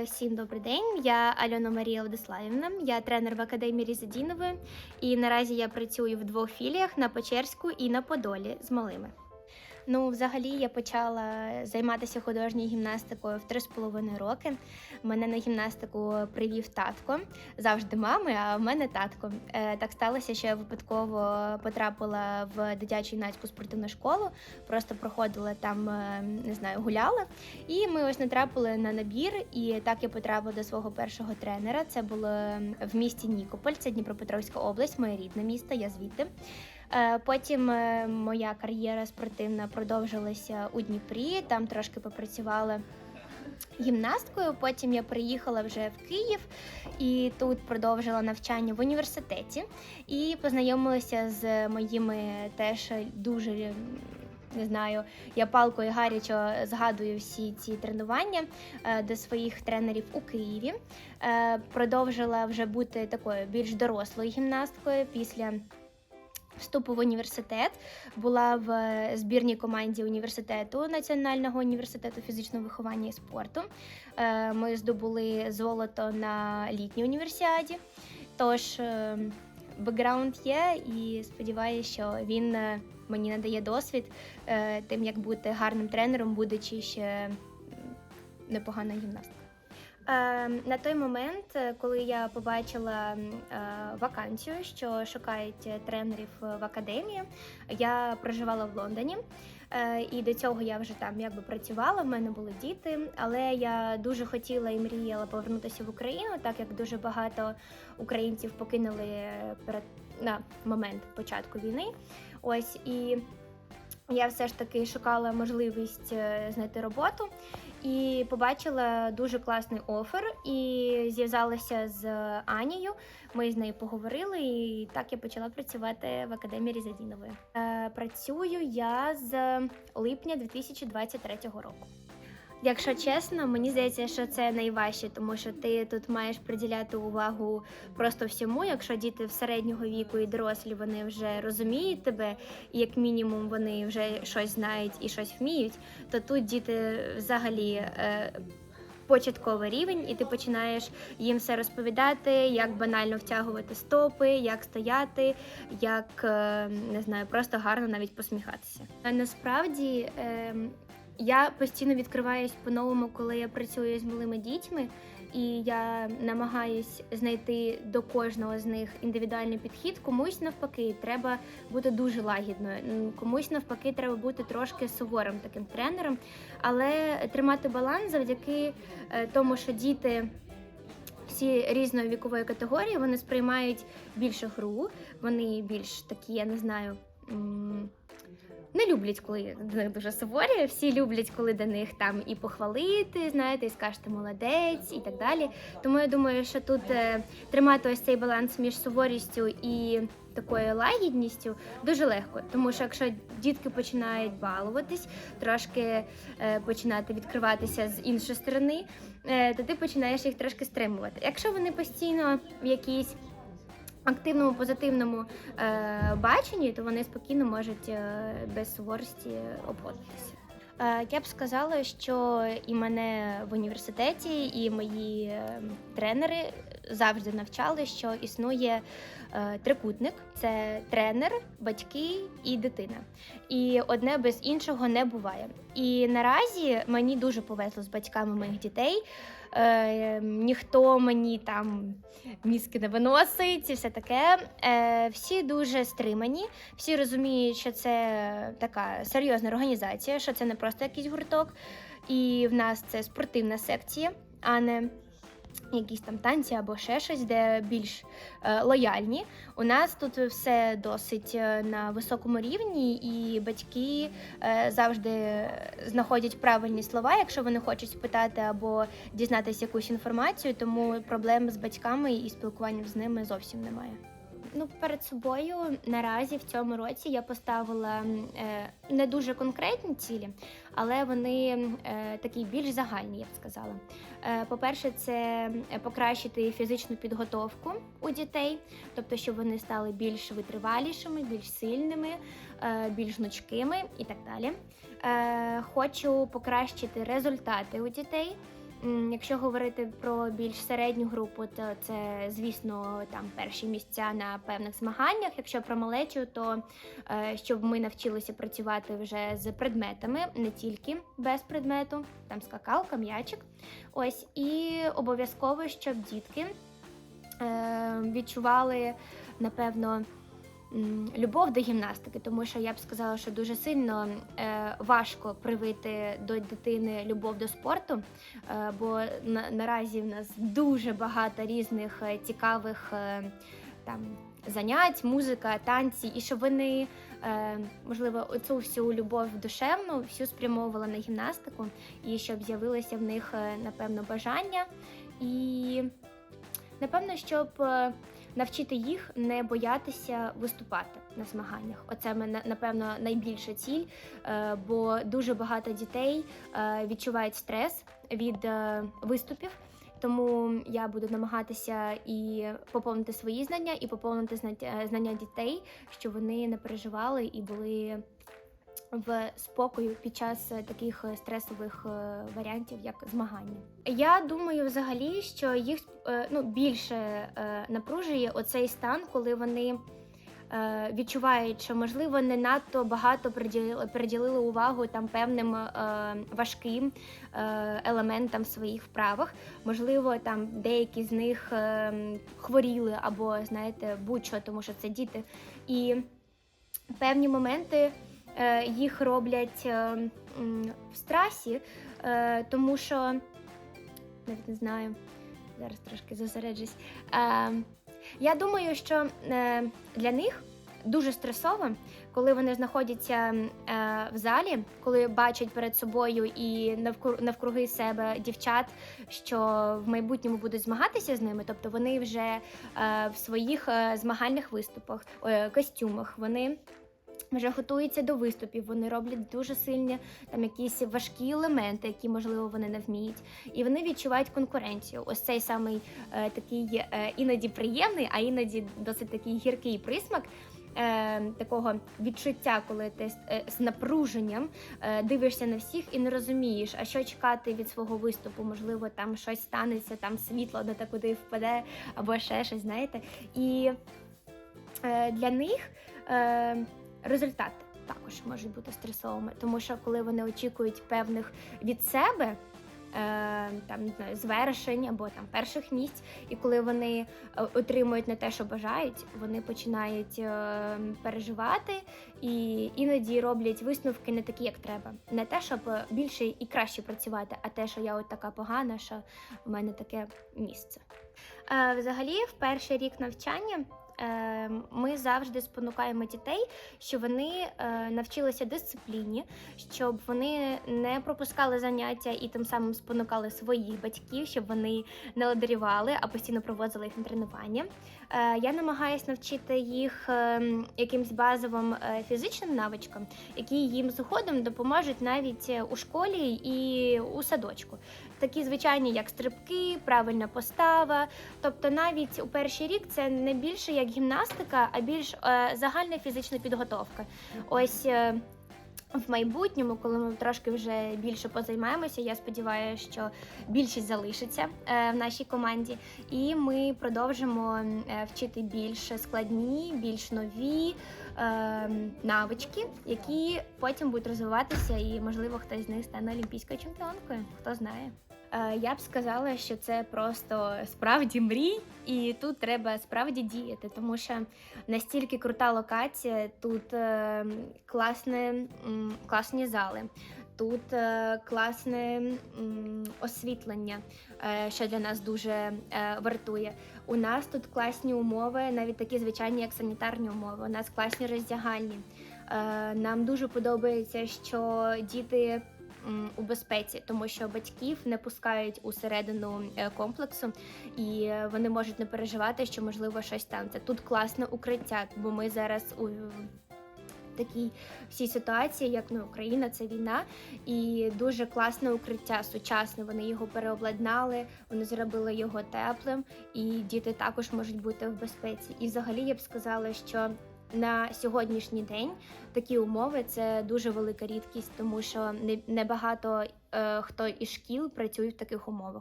Е, Всім добрий день. Я Альона Марія Владиславівна. Я тренер в академії Різадінової. І наразі я працюю в двох філіях на Печерську і на Подолі з малими. Ну, взагалі, я почала займатися художньою гімнастикою в 3,5 роки. Мене на гімнастику привів татко, завжди мами, а в мене татко. Е, Так сталося, що я випадково потрапила в дитячу юнацьку спортивну школу, просто проходила там, е, не знаю, гуляла. І ми ось натрапили на набір, і так я потрапила до свого першого тренера. Це було в місті Нікополь, це Дніпропетровська область, моє рідне місто, я звідти. Е, Потім е, моя кар'єра спортивна продовжилася у Дніпрі. Там трошки попрацювала гімнасткою. Потім я приїхала вже в Київ і тут продовжила навчання в університеті і познайомилася з моїми теж дуже. Не знаю, я палко і гарячо згадую всі ці тренування е, до своїх тренерів у Києві. Продовжила вже бути такою більш дорослою гімнасткою після вступу в університет. Була в е, збірній команді університету Національного університету фізичного виховання і спорту. Е, Ми здобули золото на літній універсіаді. Тож е, бекграунд є, і сподіваюся, що він мені надає досвід тим, як бути гарним тренером, будучи ще непоганою гімнасткою. Е, На той момент, е, коли я побачила е, вакансію, що шукають е, тренерів в академії, я проживала в Лондоні. І до цього я вже там якби працювала, в мене були діти, але я дуже хотіла і мріяла повернутися в Україну, так як дуже багато українців покинули перед на момент початку війни. Ось і я все ж таки шукала можливість знайти роботу і побачила дуже класний офер. І зв'язалася з Анією. Ми з нею поговорили, і так я почала працювати в академії Різадінової. Е, Працюю я з липня 2023 року. Якщо чесно, мені здається, що це найважче, тому що ти тут маєш приділяти увагу просто всьому. Якщо діти в середнього віку і дорослі вони вже розуміють тебе, і як мінімум вони вже щось знають і щось вміють, то тут діти взагалі. Е, Початковий рівень, і ти починаєш їм все розповідати, як банально втягувати стопи, як стояти, як е, не знаю, просто гарно навіть посміхатися. Насправді ем, я постійно відкриваюсь по-новому, коли я працюю з малими дітьми, і я намагаюсь знайти до кожного з них індивідуальний підхід. Комусь навпаки треба бути дуже лагідною, комусь навпаки треба бути трошки суворим таким тренером, але тримати баланс завдяки е, тому, що діти. Всі різної вікової категорії вони сприймають більше гру, вони більш такі, я не знаю, не люблять, коли до них дуже суворі. Всі люблять, коли до них там і похвалити, знаєте, і скажете молодець і так далі. Тому я думаю, що тут е, тримати ось цей баланс між суворістю і такою лагідністю дуже легко. Тому що якщо дітки починають балуватись, трошки е, починати відкриватися з іншої сторони, е, то ти починаєш їх трошки стримувати. Якщо вони постійно в якійсь активному позитивному е, баченні, то вони спокійно можуть е, без суворості обходитися. Е, я б сказала, що і мене в університеті, і мої е, тренери завжди навчали, що існує трикутник: це тренер, батьки і дитина. І одне без іншого не буває. І наразі мені дуже повезло з батьками моїх дітей. Е, ніхто мені там мізки не виносить і все таке. Е, всі дуже стримані, всі розуміють, що це така серйозна організація, що це не просто якийсь гурток, і в нас це спортивна секція, а не якісь там танці або ще щось, де більш е, лояльні. У нас тут все досить е, на високому рівні, і батьки е, завжди знаходять правильні слова, якщо вони хочуть спитати або дізнатися якусь інформацію, тому проблем з батьками і спілкуванням з ними зовсім немає. Ну, перед собою наразі в цьому році я поставила е, не дуже конкретні цілі, але вони е, такі більш загальні, я б сказала. Е, по-перше, це покращити фізичну підготовку у дітей, тобто, щоб вони стали більш витривалішими, більш сильними, більш гнучкими і так далі. Хочу покращити результати у дітей. Якщо говорити про більш середню групу, то це, звісно, там перші місця на певних змаганнях. Якщо про малечу, то е, щоб ми навчилися працювати вже з предметами, не тільки без предмету, там скакалка, м'ячик. Ось і обов'язково, щоб дітки е, відчували, напевно. Любов до гімнастики, тому що я б сказала, що дуже сильно е, важко привити до дитини любов до спорту, е, бо на, наразі в нас дуже багато різних е, цікавих там занять, музика, танці, і щоб вони, можливо, оцю всю любов душевну всю спрямовували на гімнастику, і щоб з'явилося в них, напевно, бажання. І напевно, щоб навчити їх не боятися виступати на змаганнях. Оце мене напевно найбільша ціль, е, бо дуже багато дітей е, відчувають стрес від е, виступів. Тому я буду намагатися і поповнити свої знання, і поповнити знання дітей, щоб вони не переживали і були в спокою під час е, таких е, стресових е, варіантів, як змагання. Я думаю, взагалі, що їх ну більше напружує оцей стан, коли вони. Відчувають, що можливо не надто багато приділили, увагу там певним е, важким е, елементам в своїх вправах. Можливо, там деякі з них е, хворіли або знаєте будь-що, тому що це діти. І певні моменти їх роблять е, в страсі, е, тому що навіть не знаю, зараз трошки зосереджусь. Е, я думаю, що е, для них дуже стресово, коли вони знаходяться е, в залі, коли бачать перед собою і навкруги, себе дівчат, що в майбутньому будуть змагатися з ними, тобто вони вже е, в своїх е, змагальних виступах, е, костюмах, вони вже готуються до виступів, вони роблять дуже сильні там якісь важкі елементи, які можливо вони не вміють, і вони відчувають конкуренцію. Ось цей самий е, такий е, іноді приємний, а іноді досить такий гіркий присмак. Е, такого відчуття, коли ти е, з напруженням е, дивишся на всіх і не розумієш, а що чекати від свого виступу. Можливо, там щось станеться, там світло не куди впаде, або ще щось, знаєте. І е, для них е, результати також можуть бути стресовими, тому що коли вони очікують певних від себе. е, Там не знаю, звершень або там перших місць, і коли вони е, отримують не те, що бажають, вони починають е, переживати і іноді роблять висновки не такі, як треба. Не те, щоб більше і краще працювати, а те, що я от така погана, що в мене таке місце. Взагалі, в перший рік навчання ми завжди спонукаємо дітей, щоб вони е, навчилися дисципліні, щоб вони не пропускали заняття і тим самим спонукали своїх батьків, щоб вони не ладарювали, а постійно проводили їх на тренування. Е, Я намагаюся навчити їх е, якимсь базовим е, фізичним навичкам, які їм згодом допоможуть навіть у школі і у садочку. Такі звичайні, як стрибки, правильна постава. Тобто, навіть у перший рік це не більше як гімнастика, а більш е, загальна фізична підготовка. Ось. е, В майбутньому, коли ми трошки вже більше позаймаємося, я сподіваюся, що більшість залишиться е, в нашій команді, і ми продовжимо е, вчити більш складні, більш нові е, навички, які потім будуть розвиватися, і можливо хтось з них стане олімпійською чемпіонкою. Хто знає. Е, Я б сказала, що це просто справді мрій, і тут треба справді діяти, тому що настільки крута локація, тут е, класне, класні зали, тут е, класне освітлення, що для нас дуже вартує. У нас тут класні умови, навіть такі звичайні, як санітарні умови. У нас класні роздягальні. Нам дуже подобається, що діти у безпеці, тому що батьків не пускають усередину е, комплексу, і вони можуть не переживати, що можливо щось станеться. Тут класне укриття, бо ми зараз у такій всій ситуації, як ну Україна, це війна, і дуже класне укриття, сучасне. Вони його переобладнали, вони зробили його теплим, і діти також можуть бути в безпеці. І взагалі я б сказала, що на сьогоднішній день такі умови це дуже велика рідкість, тому що не, небагато е, хто із шкіл працює в таких умовах.